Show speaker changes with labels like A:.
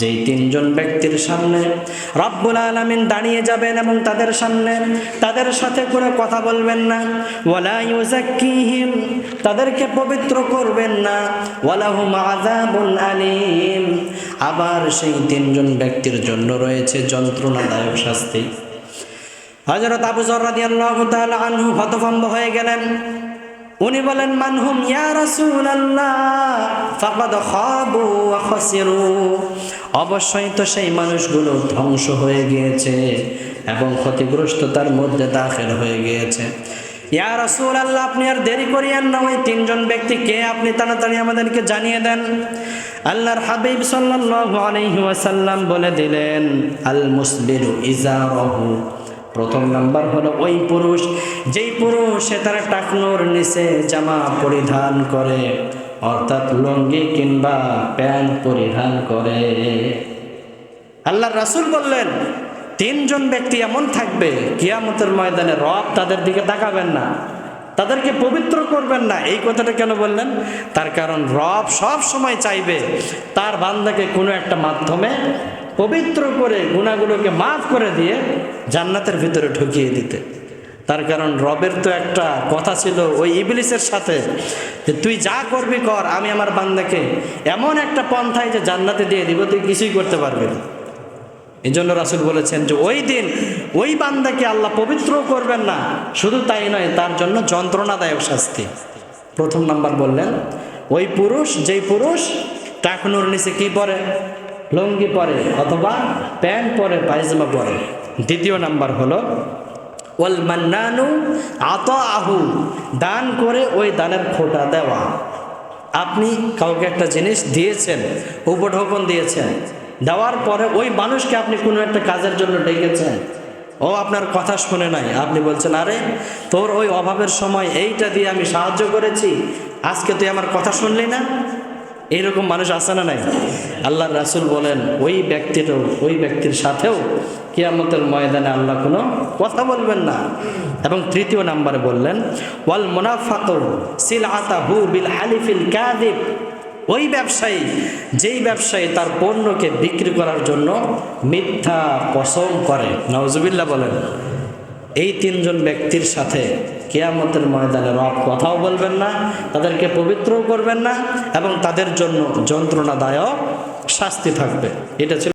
A: যেই তিনজন ব্যক্তির সামনে রব্বুল আলামিন দাঁড়িয়ে যাবেন এবং তাদের সামনে তাদের সাথে কোনো কথা বলবেন না। ওয়ালা তাদেরকে পবিত্র করবেন না। ওয়ালাহুম আযাবুন আলিম। আবার সেই তিনজন ব্যক্তির জন্য রয়েছে যন্ত্রণাদায়ক শাস্তি। হযরত আবু যর রাদিয়াল্লাহু তাআলা আনহু হতভম্ব হয়ে গেলেন। উনি বলেন, মানহুম ইয়া রাসূলুল্লাহ, ফাকাদ খাবু ওয়া অবশ্যই তো সেই মানুষগুলো ধ্বংস হয়ে গিয়েছে এবং ক্ষতিগ্রস্ততার মধ্যে দাখিল হয়ে গিয়েছে। ইয়া রাসূল আল্লাহ আপনি আর দেরি করিয়েন না, ওই তিনজন ব্যক্তি কে? আপনি তাড়াতাড়ি আমাদেরকে জানিয়ে দেন। আল্লাহর হাবিব সাল্লাল্লাহু আলাইহি ওয়াসাল্লাম বলে দিলেন আল মুসবিরু ইজারহু। প্রথম নাম্বার হলো ওই পুরুষ, যেই পুরুষ সে তার টাকনোর নিচে জামা পরিধান করে, অর্থাৎ লুঙ্গি কিংবা প্যান্ট পরিধান করে। আল্লাহ রাসূল বললেন, তিনজন ব্যক্তি এমন থাকবে, কিয়ামতের ময়দানে রব তাদের দিকে তাকাবেন না, তাদেরকে পবিত্র করবেন না। এই কথাটা কেন বললেন? তার কারণ রব সব সময় চাইবে তার বান্দাকে কোনো একটা মাধ্যমে পবিত্র করে গুণাগুলোকে মাফ করে দিয়ে জান্নাতের ভিতরে ঢুকিয়ে দিতে। তার কারণ রবের তো একটা কথা ছিল ওই ইবলিসের সাথে যে তুই যা করবি কর, আমি আমার বান্দাকে এমন একটা পন্থায় যে জান্নাতে দিয়ে দিব, তুই কিছুই করতে পারবি না। এই জন্য রাসুল বলেছেন যে ওই দিন ওই বান্দাকে আল্লাহ পবিত্র করবেন না, শুধু তাই নয়, তার জন্য যন্ত্রণাদায়ক শাস্তি। প্রথম নাম্বার বললেন, ওই পুরুষ, যেই পুরুষ, টাকনুর নিচে কি পরে? লুঙ্গি পরে অথবা প্যান্ট পরে, পায়জামা পরে। দ্বিতীয় নাম্বার হলো, ওয়াল মান্নানু আত আহু দান করে ওই দানের ফোঁটা দেওয়া। আপনি কাউকে একটা জিনিস দিয়েছেন, উপঢৌকন দিয়েছেন, দেওয়ার পরে ওই মানুষকে আপনি কোনো একটা কাজের জন্য ডেকেছেন, ও আপনার কথা শুনে নাই। আপনি বলছেন, আরে, তোর ওই অভাবের সময় এইটা দিয়ে আমি সাহায্য করেছি, আজকে তুই আমার কথা শুনলি না? এইরকম মানুষ আছে না নাই? আল্লাহ রাসুল বলেন, ওই ব্যক্তিরও ওই ব্যক্তির সাথেও কিয়ামতের ময়দানে আল্লাহ কোনো কথা বলবেন না। এবং তৃতীয় নাম্বারে বললেন, ওয়াল মুনাফাক সিল আতা হু বিল হালিফিল কাদিব ওই ব্যবসায়ী, যেই ব্যবসায়ী তার পণ্যকে বিক্রি করার জন্য মিথ্যা পছন্দ করে। নওজুবিল্লা বলেন, এই তিনজন ব্যক্তির সাথে কেয়ামতের ময়দানে রব কথাও বলবেন না, তাদেরকে পবিত্রও করবেন না, এবং তাদের জন্য যন্ত্রণাদায়ক শাস্তি থাকবে। এটা ছিল